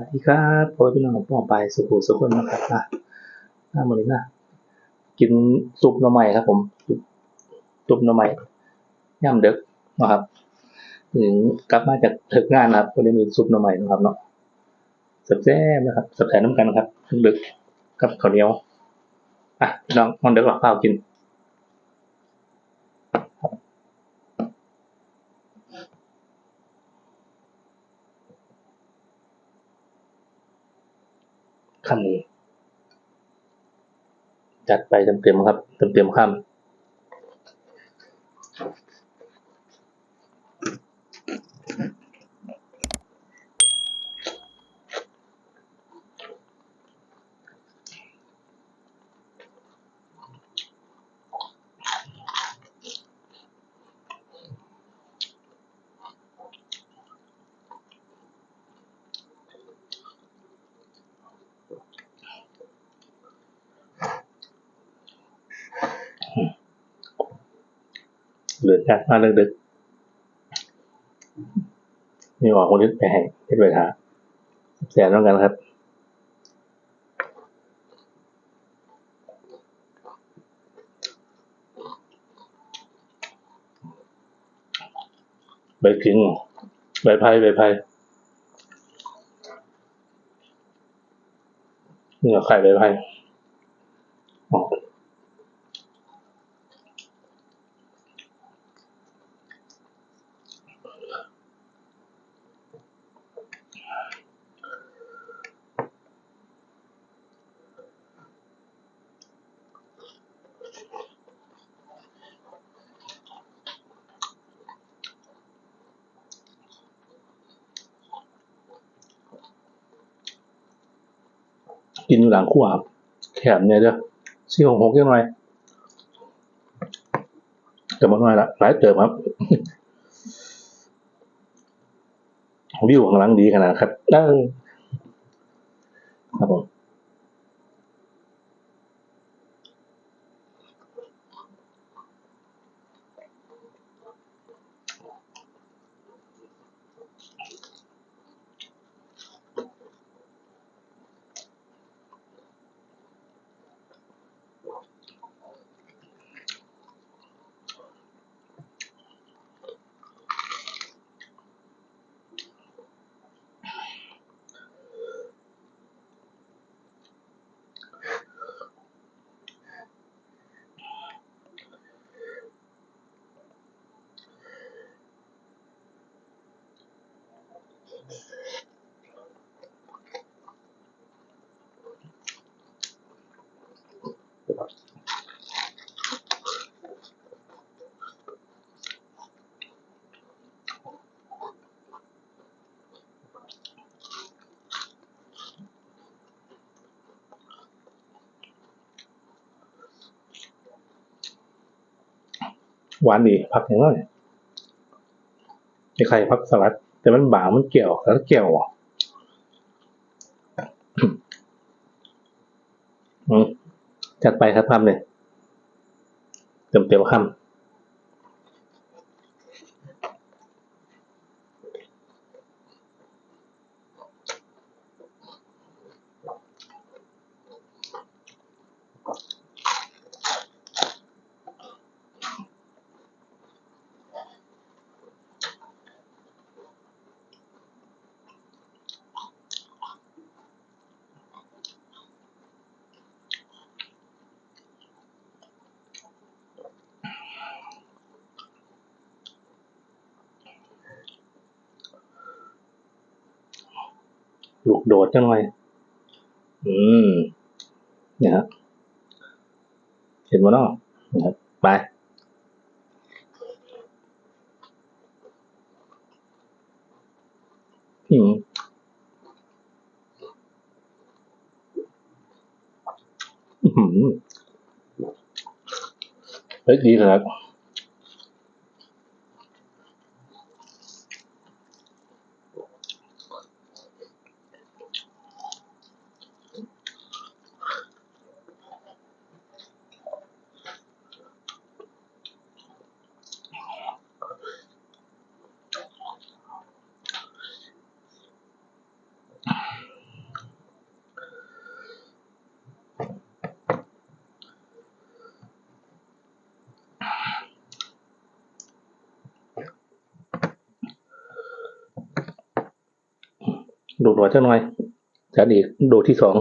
วัสดีครับพ่อพี่น้องป้องไปสุขุสุขคนนะครับนะน้ามาเลยนะกินซุปหน่อไม้ครับ ผมซุปหน่อไม้ย่ำเด็กนะครับถึงกลับมาจากถึกงานนะครับก็เลยมีซุปหน่อไม้นะครับเนาะสับแซ่บนะครับสับแสน้ำกันนะครับเดึกกับข้าวเหนียวอะพี่น้องมันเด็กหลับเปล่ากิน คำนี้ จัดไปเต็มๆครับ เต็มๆคำ หลือจัดมาดึกๆมีออกคนนึกไปให้เฮ็ดไปหาแสนต้องกันครับใบขิงใบไผ่ใบไผ่เหนือไข่ใบไผ่อ๋อ กินอยู่หลังขั้วครับแขมเนี่ยเด้อซี่หงหกยังไงแต่มันน้อยละหลายเติมครับวิวข้างหลังดีขนาดครับนั่งครับผม หวานดีผักอย่างนั้นมีใครผักสลัด แต่มันบางมันเกี่ยวแล้วเกี่ยวอะอืมจัดไปครับคำเลยเต็มเต็มคำ ลูกโดดจังเลยอืมเนี่ยฮะเห็นมั้เนาะนะครับไปอืมอื้อหือเฮ้ยดีครับ อ ดูหน่อยจังหน่อยจัดอีกโดดที่สอง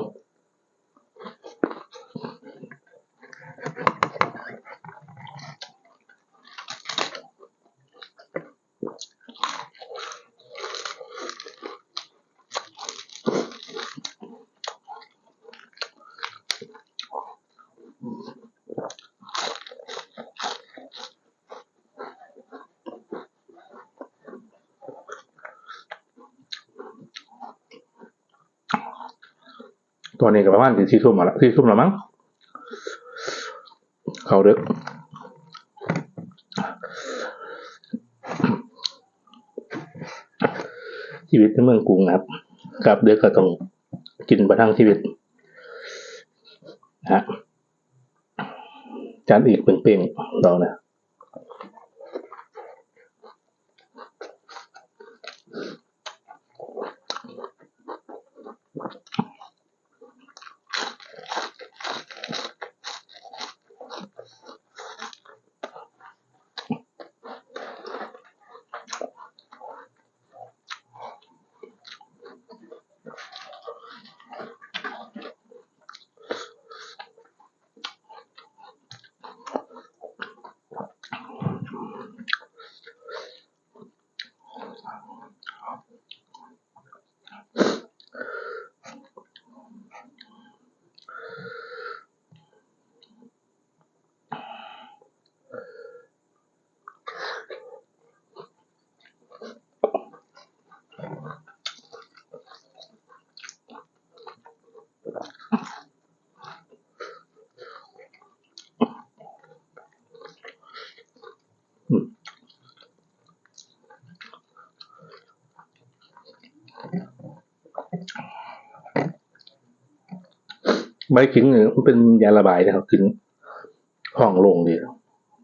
ตัวนี้ก็ประมาณถึงสี่ทุ่มมาแล้วสี่ทุ่มแล้วมั้งเขาเด็กชีวิตในเมืองกรุงครับกลับเด็กก็ต้องกินประทังชีวิตนะฮะจานอีกเป่งๆเรานะ ใบขิงเนี่ยมันเป็นยาระบายนะครับกินห้องลงดี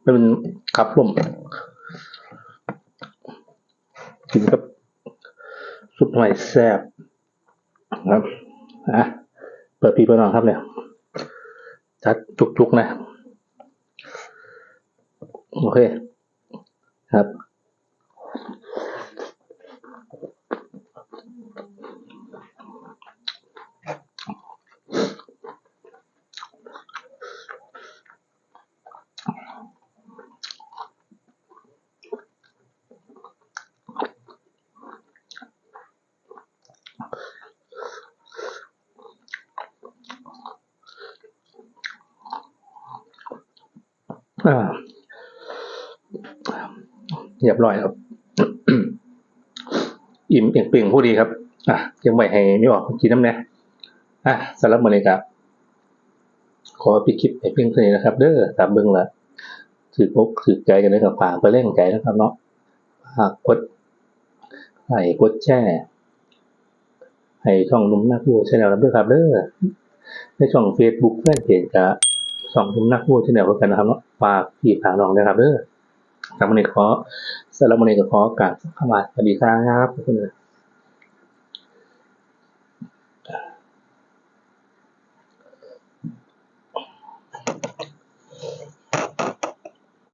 มันเป็นขับลมกินกับซุปหน่อยแซ่บครับอะเปิดปีเปิดนองครับเนี่ยจัดจุกๆนะ โอเค ครับ เรียบร้อยครับ อิ่มเปลี่ยงเปลี่ยงผู้ดีครับ อะยังไม่ให้ไม่ออกกินน้ำเนี่ยอะสำหรับวันนี้ครับ ขอปิดคลิปไปเพียงเท่านี้นะครับ เด้อตามเบื้องละถือพกถือใจกันเลยกับฝากไปเล่นใจนะครับเนาะฝากกดไลค์กดแชร์ให้ช่องนุ่มนักบัวชาแนลด้วยครับเด้อในช่องเฟซบุ๊กแฟนเพจกับ สองทุ่มนักพูดที่ไหนก็กันนะครับเนาะฝากพี่ผาลองนะครับเด้อสามเณรขอสารมเณรขอกราบสวัสดีครับขอบคุณ